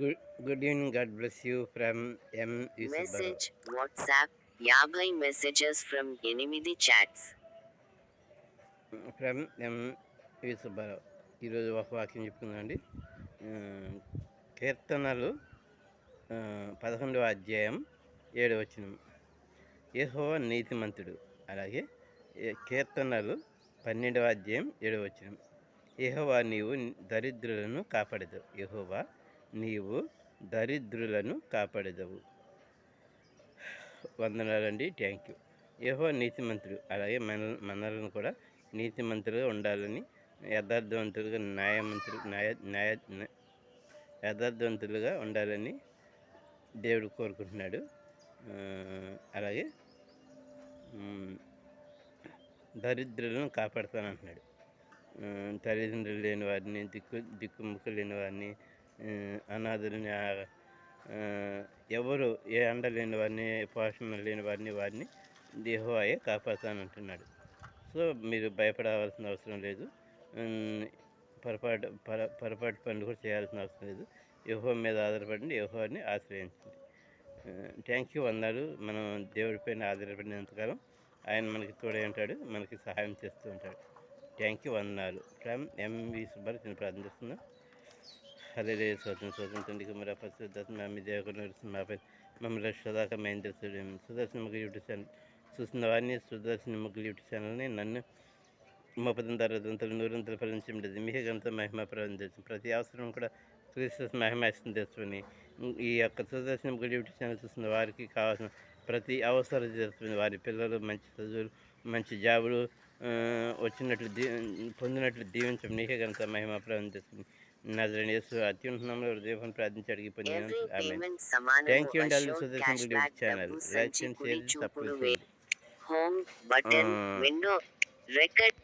Good good evening God bless you from M message WhatsApp యాభై messages from ఎనిమిది chats from M V Subbarao ఈరోజు ఒక వాక్యం చెప్పుకుందండి కీర్తనలు పదకొండవ అధ్యాయం ఏడవ వచనం. యెహోవా నీతిమంతుడు. అలాగే కీర్తనలు పన్నెండవ అధ్యాయం ఏడవ వచనం. యెహోవా నీవు దరిద్రులను కాపాడదు యెహోవా నీవు దరిద్రులను కాపాడదవు. వందనాలండి. Thank you. యహో నీతిమంతుడు. అలాగే మన మనలను కూడా నీతిమంతులుగా ఉండాలని యథార్థవంతులుగా న్యాయమంతులు న్యాయ న్యాయ యథార్థవంతులుగా ఉండాలని దేవుడు కోరుకుంటున్నాడు. అలాగే దరిద్రులను కాపాడుతానంటున్నాడు. తల్లిదండ్రులు లేని వారిని దిక్కు దిక్కుముక్కు లేని వారిని అనాథులని ఎవరు ఏ అండ లేని వారిని పోషణ లేని వారిని వారిని దేహోయే కాపాడుతానంటున్నాడు. సో మీరు భయపడవలసిన అవసరం లేదు. పొరపాటు పొర పొరపాటు పనులు కూడా చేయాల్సిన అవసరం లేదు. యహో మీద ఆధారపడండి యహోని ఆశ్రయించండి. థ్యాంక్ యూ అన్నారు మనం దేవుడిపైన ఆధారపడినంతకాలం ఆయన మనకి తోడే ఉంటాడు మనకి సహాయం చేస్తూ ఉంటాడు. థ్యాంక్ యూ అన్నారు ఫ్రమ్ ఎంవి సుబ్బారు నేను ప్రార్థిస్తున్నాను హరే స్వతం స్వతం తండ్రికి మరి పరిశుద్ధత మీ దేవుని మాపై మమ్మల్ని సదాక మహేంద్ర సుదర్శన ముగ్గురు యూట్యూబ్ ఛానల్ చూస్తున్న వారిని సుదర్శన ముగ్గులు యూట్యూబ్ ఛానల్ని నన్ను ముప్పదంత అరవదంతలు నూరంతలు ఫలించబడింది మీ గంత మహిమ ప్రవహించు ప్రతి అవసరం కూడా క్రీస్తస్ మహిమ ఇస్తుంది తెచ్చుకొని ఈ యొక్క సుదర్శన ముగ్గురు యూట్యూబ్ ఛానల్ చూస్తున్న వారికి కావాల్సిన ప్రతి అవసరం తెచ్చుకుని వారి పిల్లలు మంచి చదువులు మంచి జాబులు వచ్చినట్లు దీ పొందినట్లు దీవించడం నీకే గంత మహిమ ప్రవహించుకుని నజరని యేసు అత్యున్నతంలో దేవుని ప్రార్థించి అడిగి ఆమె థ్యాంక్ యూ అండి Allu Sudarshan channel like and share way home button. Window record